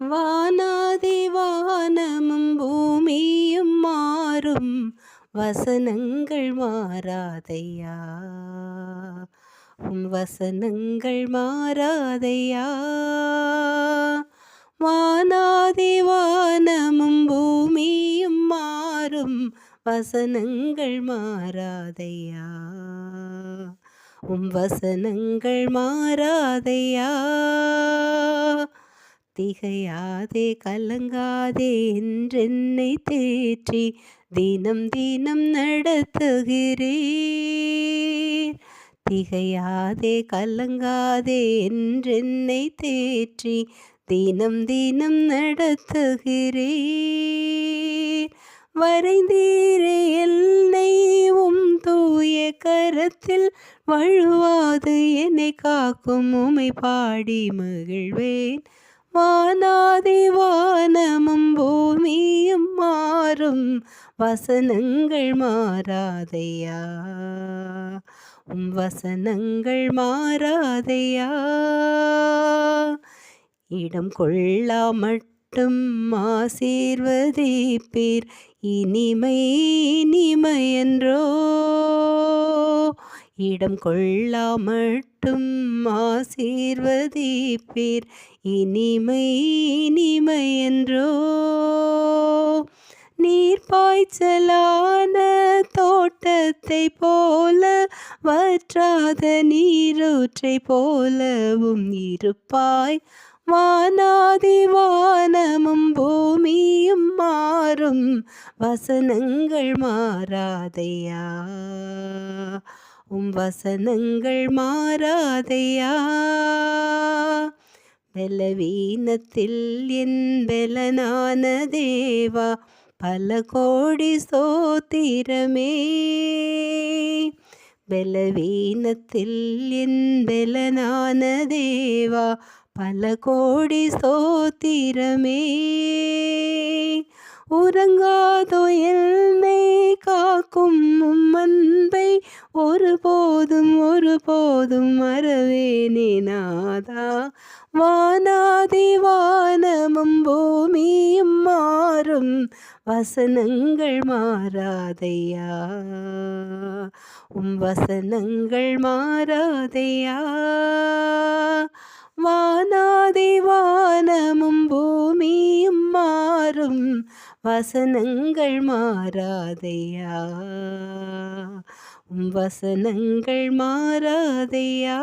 வானாதிவானமும் பூமியும் மாறும் வசனங்கள் மாறாதையா? உன் வசனங்கள் மாறாதையா? வானாதிவானமும் பூமியும் மாறும் வசனங்கள் மாறாதையா? உம் வசனங்கள் மாறாதையா? திகையாதே கலங்காதே என்றென்னை தேற்றி தினம் தினம் நடத்துகிறீர். திகையாதே கலங்காதே என்றென்னை தேற்றி தினம் தினம் நடத்துகிறீர். வரைந்தீரே என்னை உம் தூய கரத்தில் வழுவாது என்னை காக்கும் உமை பாடி மகிழ்வேன். வானாதி வானமும் பூமியும் மாறும். வசனங்கள் மாறாதையா? உம் வசனங்கள் மாறாதையா? இடம் கொள்ளா மட்டும் ஆசீர்வதிப்பீர். இனிமை இனிமையன்றோ இடம் கொள்ளா மட்டும் ஆசீர்வதிப்பீர். இனிமை இனிமை என்றோ. நீர் பாய்ச்சலான தோட்டத்தை போல வற்றாத நீரூற்றை போலவும் இருப்பாய். வானாதிவானமும் பூமியும் மாறும் வசனங்கள் மாறாதையா. உம் வசனங்கள் மாறாதையா? பலவீனத்தில் என் பலனான தேவா பல கோடி சோத்திரமே. பலவீனத்தில் என் பலனான தேவா பல கோடி சோத்திரமே. உறங்காதோ ஒரு போதும் ஒரு போதும் மறவேனே நாதா. வானாதி வானமும் பூமியும் மாறும் வசனங்கள் மாறாதையா. உம் வசனங்கள் மாறாதையா. வானாதி வானமும் வசனங்கள் மாறாதையா? உம் வசனங்கள் மாறாதையா?